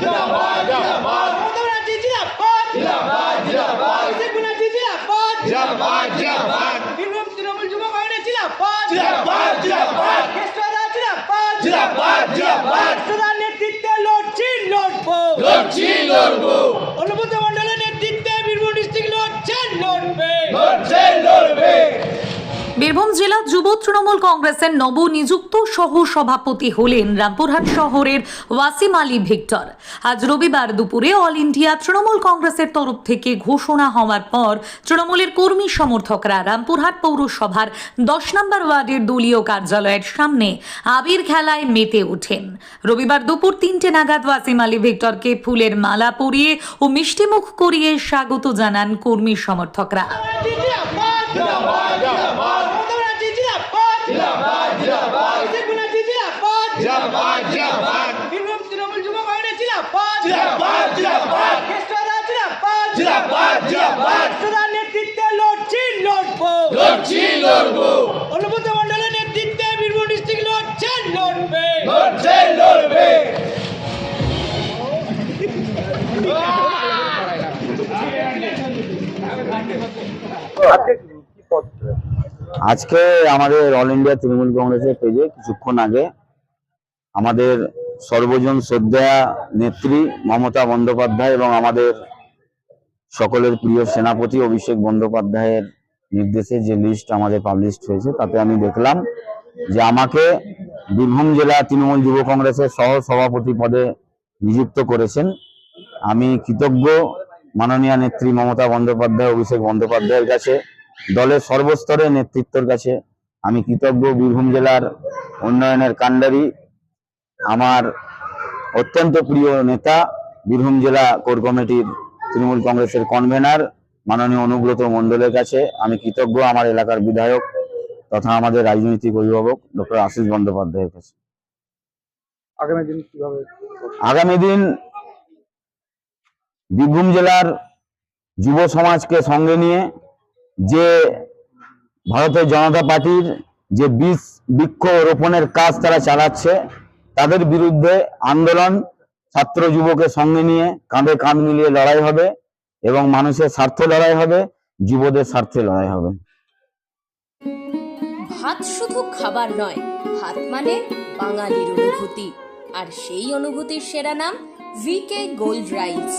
জিন্দাবাদ জিন্দাবাদ। কেষ্টদার নেতৃত্বে লড়ছি লড়বো। লড়ছি লড়বো। বীরভূম জেলা যুব তৃণমূল কংগ্রেসের নবনিযুক্ত সহ সভাপতি হলেন রামপুরহাট শহরের ওয়াসিম আলী ভিক্টর। আজ রবিবার দুপুরে অল ইন্ডিয়া তৃণমূল কংগ্রেসের তরফ থেকে ঘোষণা হওয়ার পর তৃণমূলের কর্মী সমর্থকরা রামপুরহাট পৌরসভার দশ নম্বর ওয়ার্ডের দলীয় কার্যালয়ের সামনে আবির খেলায় মেতে ওঠেন। রবিবার দুপুর তিনটে নাগাদ ওয়াসিম আলী ভিক্টরকে ফুলের মালা পরিয়ে ও মিষ্টিমুখ করিয়ে স্বাগত জানান কর্মী সমর্থকরা জিন্দাবাদ জিন্দাবাদ জিন্দাবাদ মমতা ব্যানার্জি জিন্দাবাদ জিন্দাবাদ জিন্দাবাদ অভিষেক ব্যানার্জি জিন্দাবাদ জিন্দাবাদ। জিন্দাবাদ বীরভূম তৃণমূল যুব কংগ্রেস জিন্দাবাদ। জিন্দাবাদ জিন্দাবাদ। কেষ্টদা জিন্দাবাদ। জিন্দাবাদ জিন্দাবাদ। কেষ্টদার নেতৃত্বে লড়ছি লড়বো। লড়ছি লড়বো। অনুভূত মণ্ডলের নেতৃত্বে বীরভূম ডিস্ট্রিক্ট লড়ছে লড়বে। লড়ছে লড়বে। আজকে আমাদের অল ইন্ডিয়া তৃণমূল কংগ্রেসের পেজে কিছুক্ষণ আগে আমাদের সর্বজন শ্রদ্ধা নেত্রী মমতা বন্দ্যোপাধ্যায় এবং আমাদের সকলের প্রিয় সেনাপতি অভিষেক বন্দ্যোপাধ্যায়ের নির্দেশে যে লিস্ট আমাদের পাবলিশ হয়েছে, তাতে আমি দেখলাম যে আমাকে বীরভূম জেলা তৃণমূল যুব কংগ্রেসের সহ সভাপতি পদে নিযুক্ত করেছেন। আমি কৃতজ্ঞ মাননীয় নেত্রী মমতা বন্দ্যোপাধ্যায়, অভিষেক বন্দ্যোপাধ্যায়ের কাছে, দলের সর্বস্তরের নেতৃত্বের কাছে। আমি কৃতজ্ঞ বীরভূম জেলার উন্নয়নের কাণ্ডারি আমার অত্যন্ত প্রিয় নেতা বীরভূম জেলা কোর কমিটির তৃণমূল কংগ্রেসের কনভেনার মাননীয় অনুব্রত মণ্ডলের কাছে। আমি কৃতজ্ঞ আমার এলাকার বিধায়ক তথা আমাদের রাজনৈতিক অভিভাবক ডক্টর আশিস বন্দ্যোপাধ্যায়ের কাছে। আগামী দিন কীভাবে? আগামী দিন বীরভূম জেলার যুব সমাজকে সঙ্গে নিয়ে যে ভারতের জনতা পার্টির যে বীজ বৃক্ষ রোপণের কাজ তারা চালাচ্ছে তাদের বিরুদ্ধে আন্দোলন ছাত্র যুবকের সঙ্গে নিয়ে কাঁধে কাঁধ মিলিয়ে লড়াই হবে এবং মানুষের স্বার্থে লড়াই হবে, যুবদের স্বার্থে লড়াই হবে। ভাত শুধু খাবার নয়, ভাত মানে বাঙালির অনুভূতি। আর সেই অনুভূতির সেরা নাম ভিকে গোল্ড রাইস